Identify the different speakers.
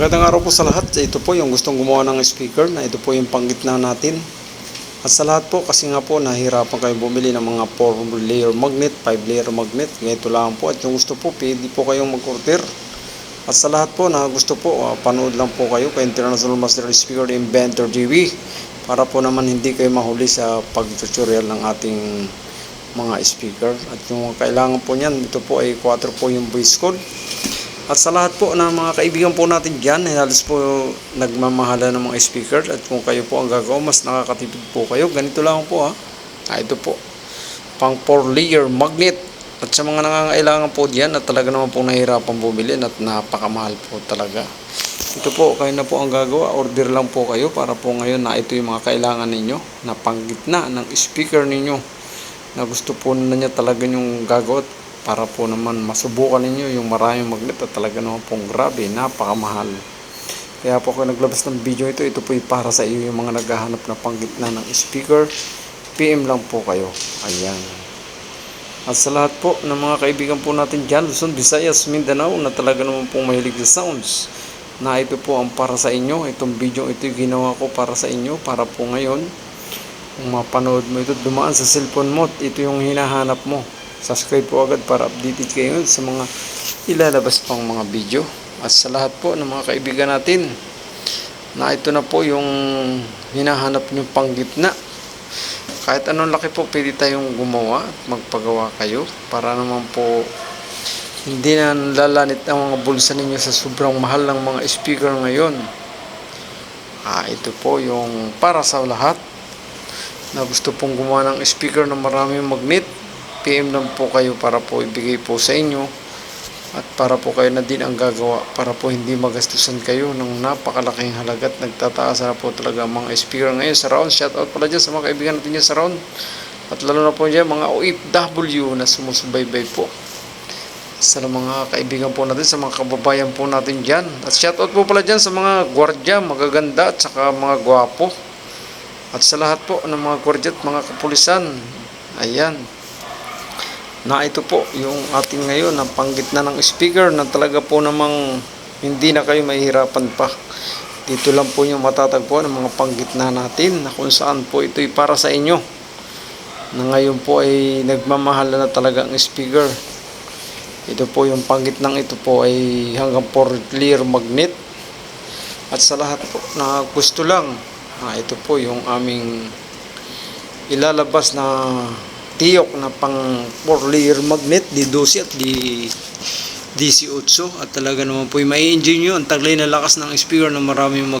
Speaker 1: Magandang araw po sa lahat. Ito po yung gustong gumawa ng speaker na ito po yung panggitna natin. At sa lahat po, kasi nga po nahihirapan kayo bumili ng mga 4 layer magnet, 5 layer magnet. Ganito lang po. At yung gusto po, pwede po kayong mag-order. At sa lahat po na gusto po, ah, panood lang po kayo kay International Master Speaker Inventor TV para po naman hindi kayo mahuli sa pag-tutorial ng ating mga speaker. At yung kailangan po niyan, ito po ay 4 po yung voice call. At sa lahat po ng mga kaibigan po natin dyan, eh, halos po nagmamahala ng mga speaker at kung kayo po ang gagawa, mas nakakatipid po kayo. Ganito lang po ha. Ah, ito po. Pang 4 layer magnet. At sa mga nangangailangan po dyan at talaga naman po nahihirapan bumili at napakamahal po talaga. Ito po, kayo na po ang gagawa. Order lang po kayo para po ngayon na ito yung mga kailangan ninyo na panggitna ng speaker ninyo na gusto po na niya talaga yung gagawa para po naman masubukan ninyo yung maraming magnet at talaga naman pong grabe, napakamahal. Kaya po ako naglabas ng video ito, ito po para sa iyo yung mga naghahanap na panggitna ng speaker. PM lang po kayo. Ayan. At sa lahat po ng mga kaibigan po natin dyan, Luzon, Visayas, Mindanao na talaga naman pong mahilig sa sounds na ito po ang para sa inyo. Itong video ito yung ginawa ko para sa inyo para po ngayon kung mapanood mo ito, dumaan sa cellphone mo, ito yung hinahanap mo. Subscribe po agad para updated kayo sa mga ilalabas pang mga video. At sa lahat po ng mga kaibigan natin, na ito na po yung hinahanap nyo pang gitna. Kahit anong laki po, pwede tayong gumawa magpagawa kayo para naman po hindi na lalanit ang mga bulsa ninyo sa sobrang mahal ng mga speaker ngayon. Ah, ito po yung para sa lahat na gusto pong gumawa ng speaker na maraming magnet. PM lang po kayo para po ibigay po sa inyo at para po kayo na din ang gagawa para po hindi magastusan kayo ng napakalaking halaga at nagtataas na po talaga mga speaker ngayon sa round. Shout out pala dyan sa mga kaibigan natin dyan sa round at lalo na po dyan mga OFW na sumusubaybay po sa mga kaibigan po natin, sa mga kababayan po natin dyan. At shout out po pala dyan sa mga gwardya, magaganda at saka mga gwapo. At sa lahat po ng mga gwardya at mga kapulisan. Ayan. Na ito po yung ating ngayon na panggitna ng speaker na talaga po namang hindi na kayo mahihirapan pa. Dito lang po yung matatagpuan ng mga panggitna natin na kung saan po ito'y para sa inyo. Na ngayon po ay nagmamahal na talaga ang speaker. Ito po yung panggitnang ito po ay hanggang 4 clear magnet. At sa lahat po na gusto lang, ah, ito po yung aming ilalabas na tiyok na pang 4 layer magnet di 12 at di DC8 at talaga naman po may enjoy nyo ang taglay na lakas ng speaker na maraming